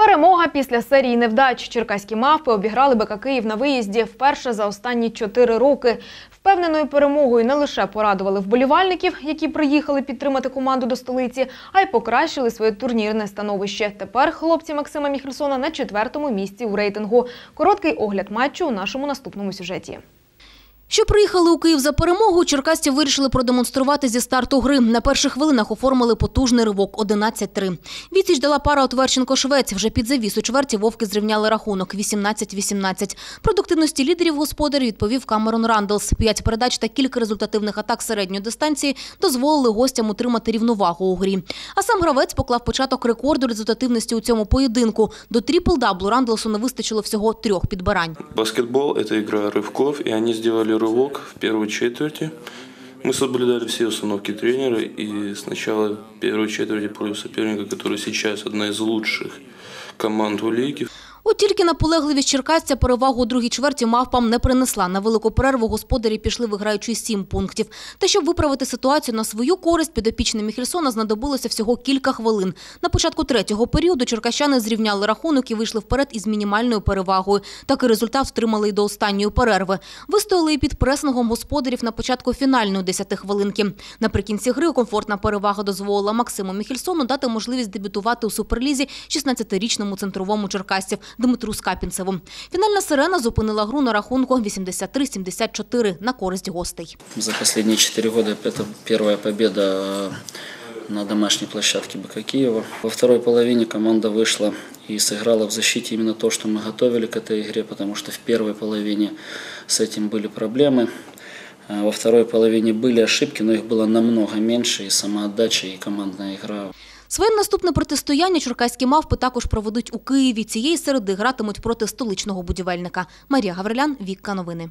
Перемога після серії невдач. Черкаські мавпи обіграли БК Київ на виїзді вперше за останні чотири роки. Впевненою перемогою не лише порадували вболівальників, які приїхали підтримати команду до столиці, а й покращили своє турнірне становище. Тепер хлопці Максима Міхельсона на четвертому місці у рейтингу. Короткий огляд матчу у нашому наступному сюжеті. Що приїхали у Київ за перемогу, черкасці вирішили продемонструвати зі старту гри. На перших хвилинах оформили потужний ривок 11-3. Відсіч дала пара Отверченко-Швець. Вже під завіс у чверті вовки зрівняли рахунок 18-18. Продуктивності лідерів господарів відповів Камерон Рандлс. П'ять передач та кілька результативних атак середньої дистанції дозволили гостям утримати рівновагу у грі. А сам гравець поклав початок рекорду результативності у цьому поєдинку. До трипл-даблу Рандлсу не вистачило всього трьох підбирань. Баскетбол – это игра рывков, и они сделали рывок в первой четверти. Мы соблюдали все установки тренера, и сначала первой четверти против соперника, который сейчас одна из лучших команд в лиге, От тільки наполегливість черкасця перевагу у другій чверті мавпам не принесла. На велику перерву господарі пішли виграючи сім пунктів. Та щоб виправити ситуацію на свою користь, підопічним Міхельсона знадобилося всього кілька хвилин. На початку третього періоду черкащани зрівняли рахунок і вийшли вперед із мінімальною перевагою. Такий результат втримали й до останньої перерви. Вистояли і під пресингом господарів на початку фінальної десятихвилинки. Наприкінці гри комфортна перевага дозволила Максиму Міхельсону дати можливість дебютувати у суперлізі 16-річному центровому черкасців Дмитру Скапінцеву. Фінальна сирена зупинила гру на рахунку 83-74 на користь гостей. За последние четыре года это первая победа э, на домашней площадке БК Киева. Во второй половине команда вышла и сыграла в защите именно то, что мы готовили к этой игре, потому что в первой половине с этим были проблемы. Э, Во второй половине были ошибки, но их было намного меньше, и самоотдача, и командная игра. Своє наступне протистояння черкаські мавпи також проведуть у Києві. Цієї середи гратимуть проти столичного будівельника. Марія Гаврилян, Вікка Новини.